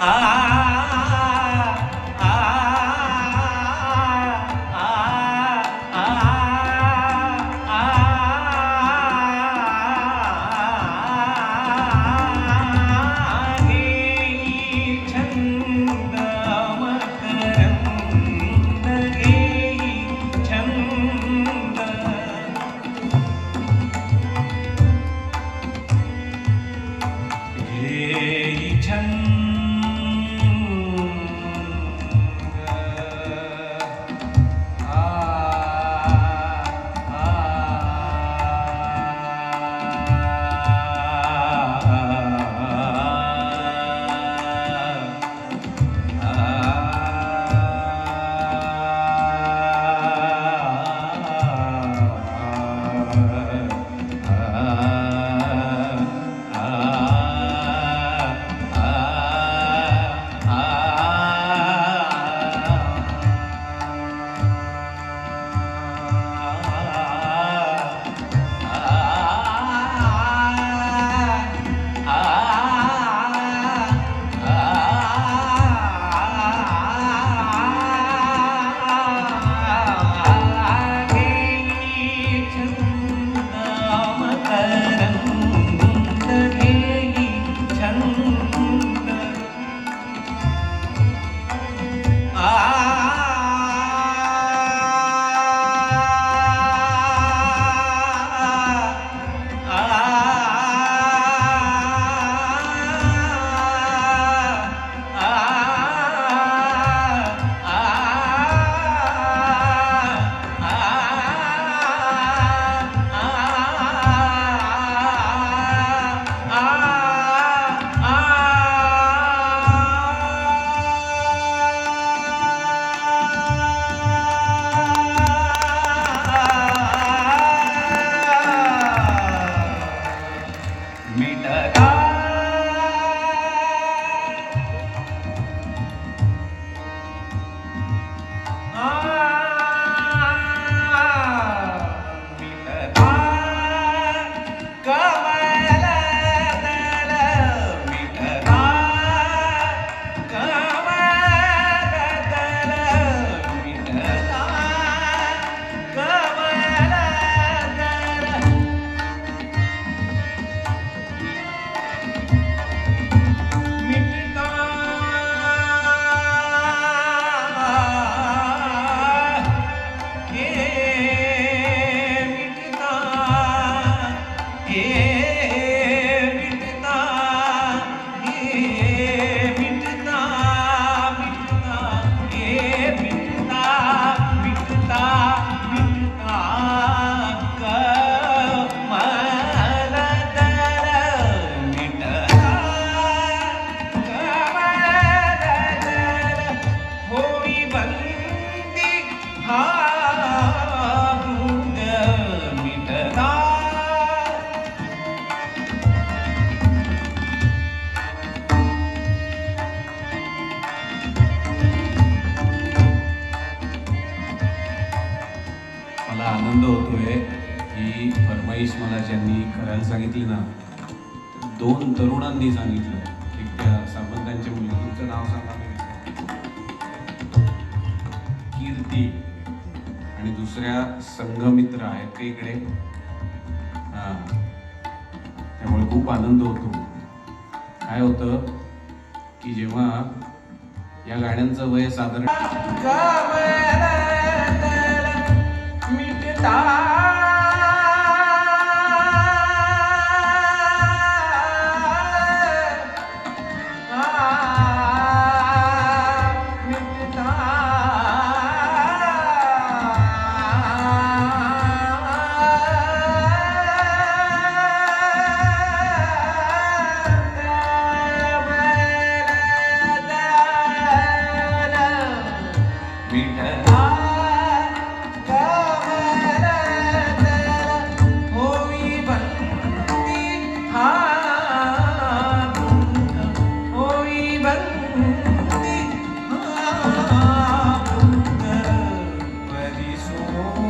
啊啊啊 आनंद होतोय की फरमाईश मला ज्यांनी करायला सांगितली ना दोन तरुणांनी सांगितलं. एक त्या सामंतांच्या मुली तुमचं नाव सांगा कीर्ती आणि दुसऱ्या संघमित्र आहेत ते इकडे? हा. त्यामुळे खूप आनंद होतो. काय होतं की जेव्हा या गाण्यांचं वय साधारण 早 disso.